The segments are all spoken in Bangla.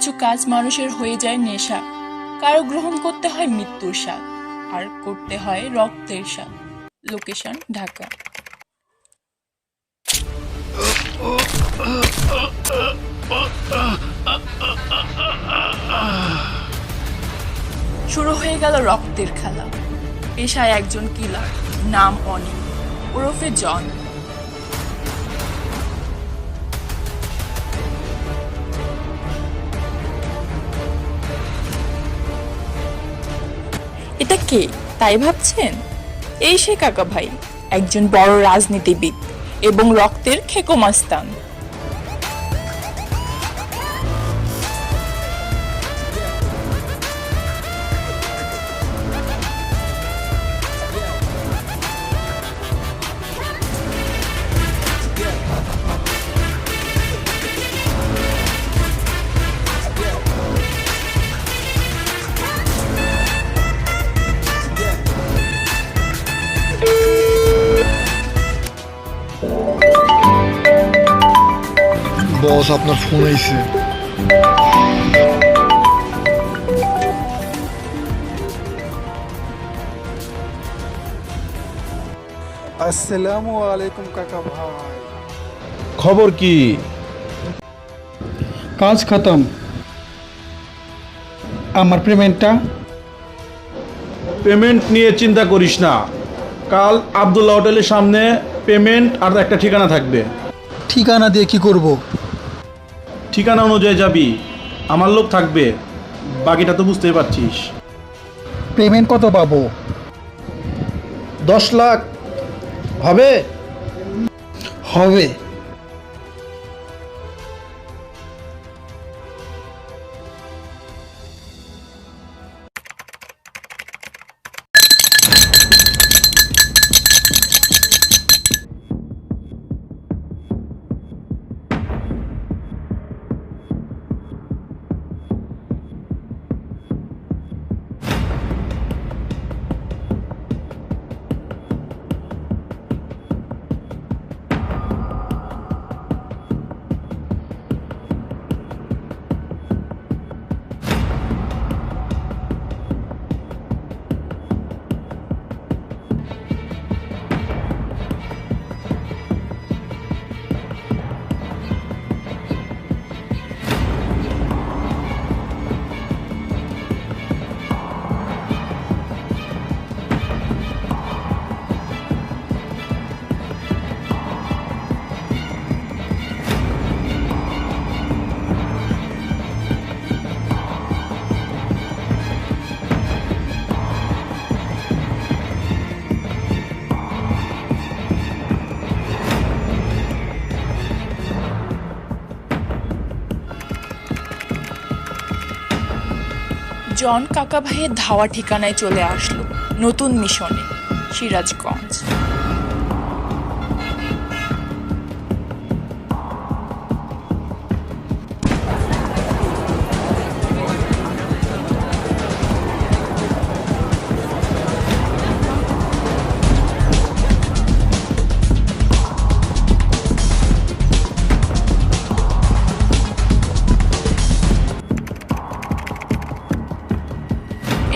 কিছু কাজ মানুষের হয়ে যায় নেশা। কারও গ্রহণ করতে হয় মৃত্যুর স্বাদ, আর করতে হয় রক্তের স্বাদ। লোকেশন ঢাকা শুরু হয়ে গেল রক্তের খেলা। পেশায় একজন কিলার, নাম অনিল। ওরফে জন। এটা কে? তাই ভাবছেন? এই সে কাকা ভাই একজন বড় রাজনীতিবিদ এবং রক্তের খেকোমাস্তান বস আপনার ফোন আইছে। আসসালামু আলাইকুম কাকা ভাই। খবর কি? কাজ খতম। আমার পেমেন্টটা? পেমেন্ট নিয়ে চিন্তা করিস না। কাল আবদুল্লাহ হোটেলের সামনে পেমেন্ট আর একটা ঠিকানা থাকবে। ঠিকানা দিয়ে কি করব? ঠিকানা অনুযায়ী যাবি। আমার লোক থাকবে। বাকিটা তো বুঝতেই পারছিস। পেমেন্ট কত পাবো? দশ লাখ। হবে? হবে। জন কাকাভাইয়ের ধাওয়া ঠিকানায় চলে আসলো নতুন মিশনে সিরাজগঞ্জ।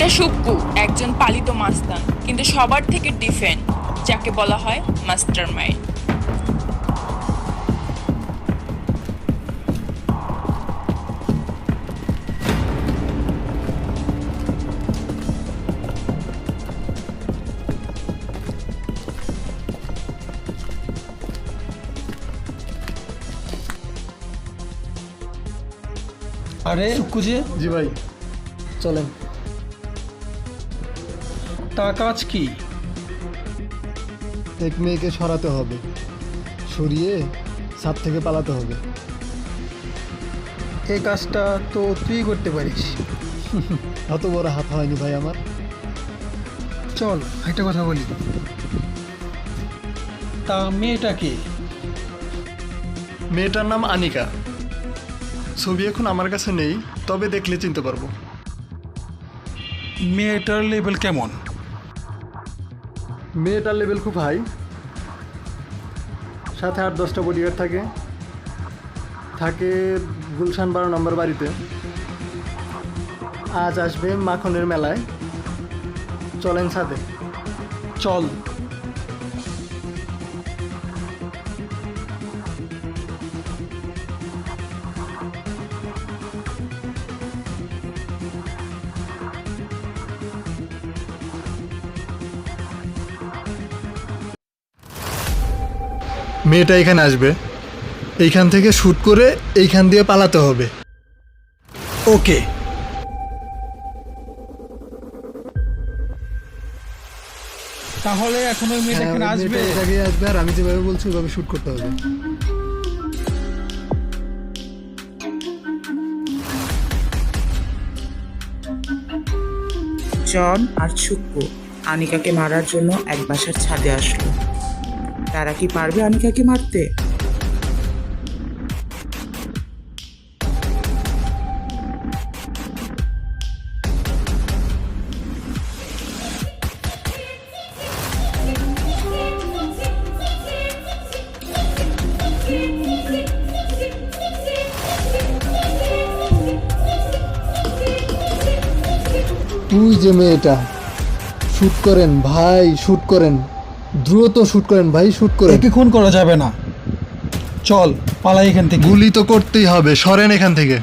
এটা সুক্কু একজন পালিত মাস্তান কিন্তু সবার থেকে ডিফেন্ট যাকে বলা হয় মাস্টার মাইন্ড আরে যে। জি ভাই। চলেন। তা কাজ কি? এক মেয়েকে সরাতে হবে। সরিয়ে সাত থেকে পালাতে হবে। এই কাজটা তো তুই করতে পারিস। অত বড় হাত হয়নি ভাই আমার। চল একটা কথা বলি। তা মেয়েটা কে? মেয়েটার নাম আনিকা। ছবি এখন আমার কাছে নেই তবে দেখলে চিনতে পারব। মেয়েটার লেভেল কেমন? মেয়েটার লেভেল খুব হাই সাথে আট দশটা বডিগার্ড থাকে। থাকে গুলশান বারো নম্বর বাড়িতে। আজ আসবে মাখনের মেলায়। চলেন সাথে চল। মেয়েটা এখানে আসবে। এইখান থেকে শ্যুট করে এইখান দিয়ে পালাতে হবে। ওকে। তাহলে এখন ওই মেয়েটা এখানে হ্যাঁ, আসবে। মেয়েটা আগে আসবে আর আমি যেভাবে বলছি ওইভাবে শ্যুট করতে হবে। জন আর ছুক্কু আনিকাকে মারার জন্য এক বাসার ছাদে আসলো। তারা কি পারবে আনিকাকে মারতে? তুই যে মেয়েটা শ্যুট করেন ভাই শ্যুট করেন। দ্রুত শুট করেন ভাই শ্যুট করেন। একে খুন করা যাবে না। চল পালাই এখান থেকে। গুলি তো করতেই হবে সরেন এখান থেকে।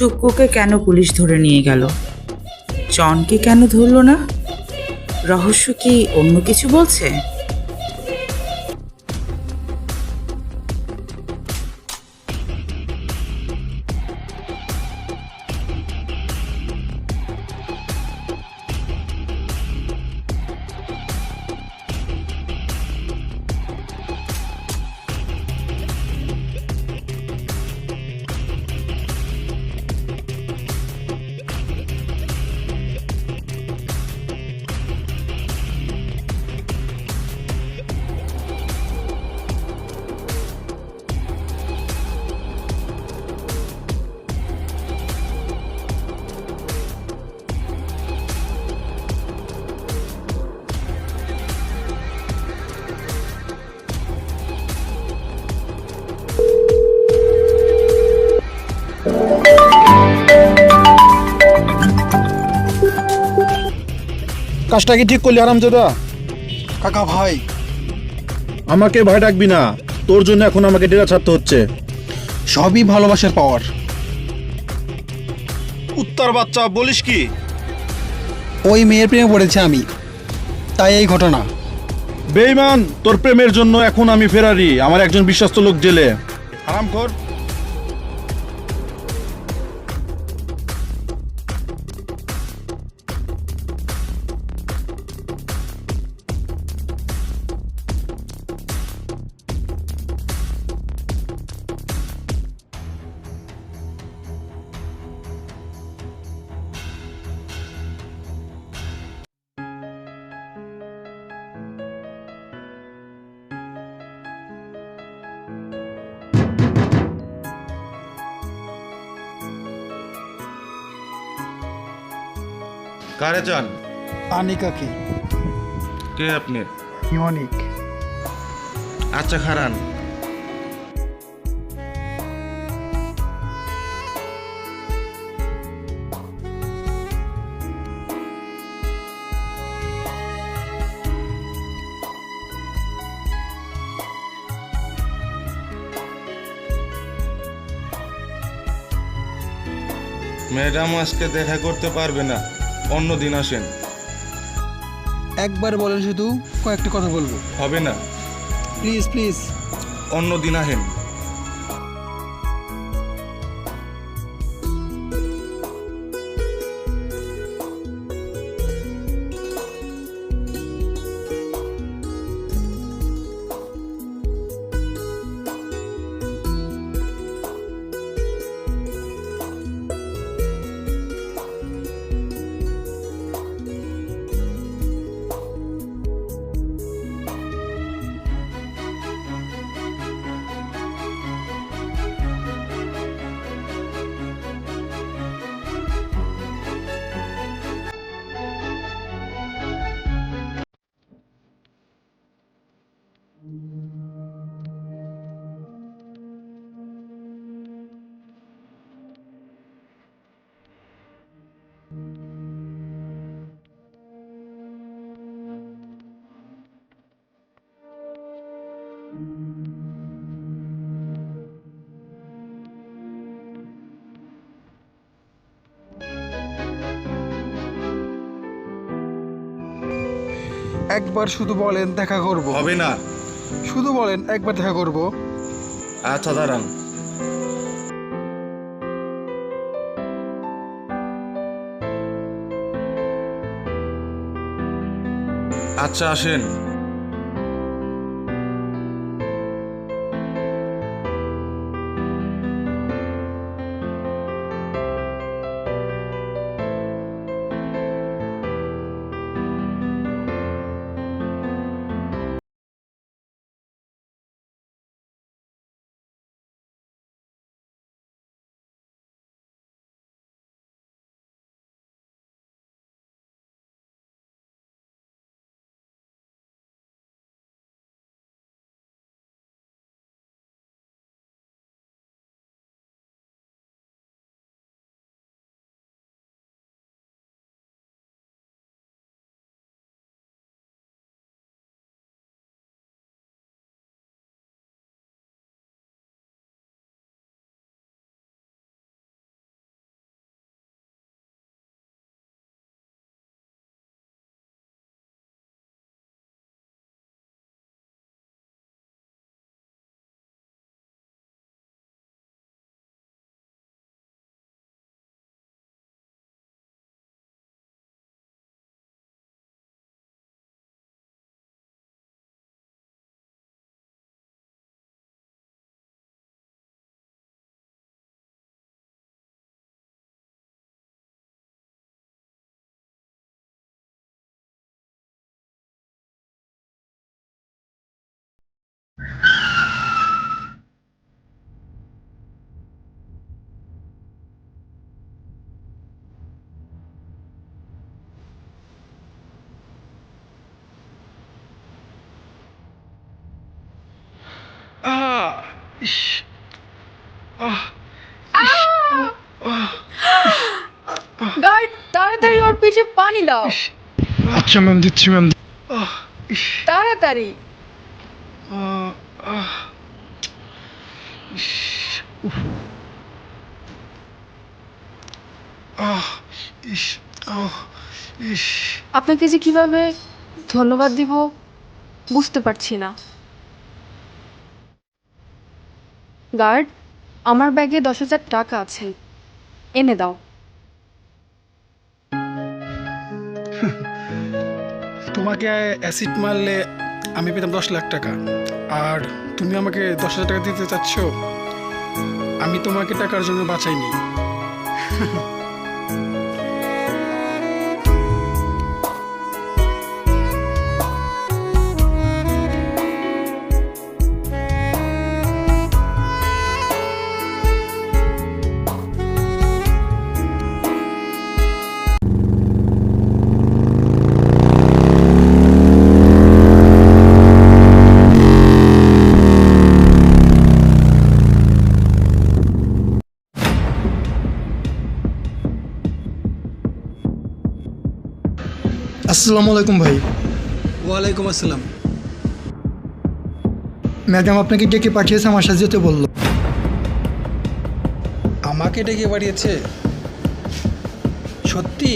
ছুক্কুকে কেন পুলিশ ধরে নিয়ে গেল? জনকে কেন ধরল না? রহস্য কি অন্য কিছু বলছে? কাজটা কি ঠিক করলি আরামজাদা কাকা ভাই। আমাকে ভয় ডাকবি না। তোর জন্য এখন আমাকে ডেরা ছাড়তে হচ্ছে। সবই ভালোবাসার পাওয়ার। উত্তর বাচ্চা বলিস কি? ওই মেয়ের প্রেমে পড়েছে আমি। তাই এই ঘটনা। বেইমান তোর প্রেমের জন্য এখন আমি ফেরারি আমার একজন বিশ্বস্ত লোক জেলে। আরাম কর কারে চান আনিকাকে। কে আপনি? ইউনিক আচ্ছা খারান। ম্যাডাম আজকে দেখা করতে পারবে না। অন্য দিন আসেন। একবার বলেন শুধু কয়েকটা কথা বলব। হবে না? Please please. অন্য দিন আহেন একবার শুধু বলেন দেখা করব। হবে না। শুধু বলেন একবার দেখা করব। আচ্ছা দাঁড়ান। আচ্ছা আসেন। গার্ড তাড়াতাড়ি ওর পিছে পানি দাও। আচ্ছা ম্যাম দিচ্ছি ম্যাম তাড়াতাড়ি। আপনাকে যে কীভাবে ধন্যবাদ দিব বুঝতে পারছি না। গার্ড, আমার ব্যাগে দশ হাজার টাকা আছে। এনে দাও। তোমাকে অ্যাসিড মারলে আমি পেতাম দশ লাখ টাকা। আর তুমি আমাকে দশ হাজার টাকা দিতে চাচ্ছ, আমি তোমাকে টাকার জন্য বাঁচাইনি। আসসালামু আলাইকুম ভাই। ওয়ালাইকুম আসসালাম। ম্যাডাম আপনাকে ডেকে পাঠিয়েছে? আমার সাথে যেতে বলল। আমাকে ডেকে পাঠিয়েছে? সত্যি?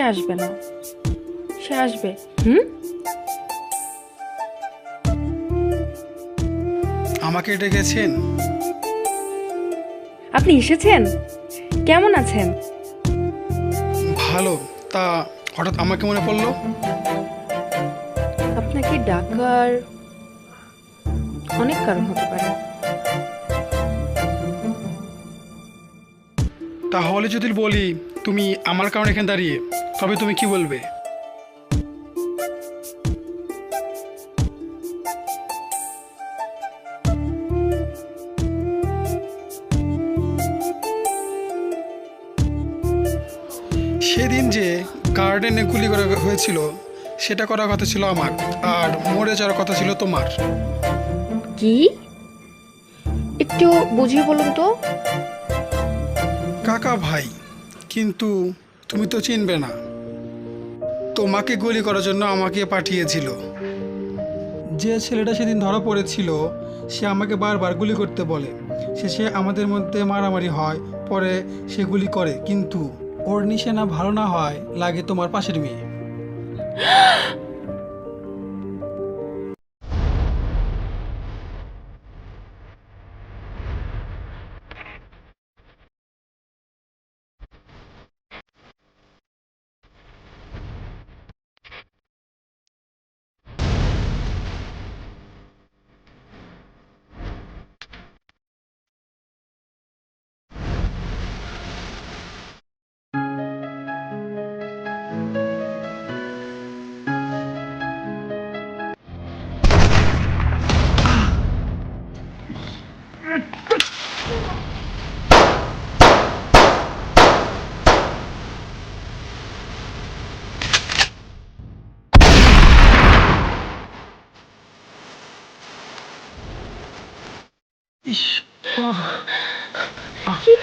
সে আসবে না। সে আসবে। হুম? আমাকে ডেকেছেন? আপনি এসেছেন? কেমন আছেন? ভালো। তা হঠাৎ আমাকে মনে পড়ল? আপনাকে ডাকার অনেক কারণ হতে পারে। তাহলে যদি বলি তুমি আমার কারণে এখানে দাঁড়িয়ে। তবে তুমি কি বলবে? সেদিন যে গার্ডেনে গুলি করা হয়েছিল সেটা করার কথা ছিল আমার আর মরে যাওয়ার কথা ছিল তোমার। কি? একটু বুঝিয়ে বলুন তো। কাকা ভাই কিন্তু তুমি তো চিনবে না। তোমাকে গুলি করার জন্য আমাকে পাঠিয়েছিল। যে ছেলেটা সেদিন ধরা পড়েছিল, সে আমাকে বারবার গুলি করতে বলে। শেষে আমাদের মধ্যে মারামারি হয়, পরে সে গুলি করে। কিন্তু ওর নিশে না ভালো না হয়, লাগে তোমার পাশের মেয়ে।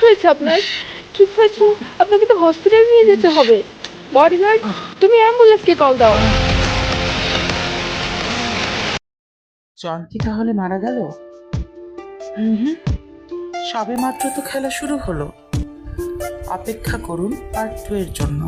হয়েছে আপনার? কি হয়েছে? আপনাকে তো হসপিটাল নিয়ে যেতে হবে। বডিগার্ড তুমি অ্যাম্বুলেন্সকে কল দাও। জন কি তাহলে মারা গেল? হুম সবে মাত্র তো খেলা শুরু হলো। অপেক্ষা করুন পার্ট টু এর জন্য।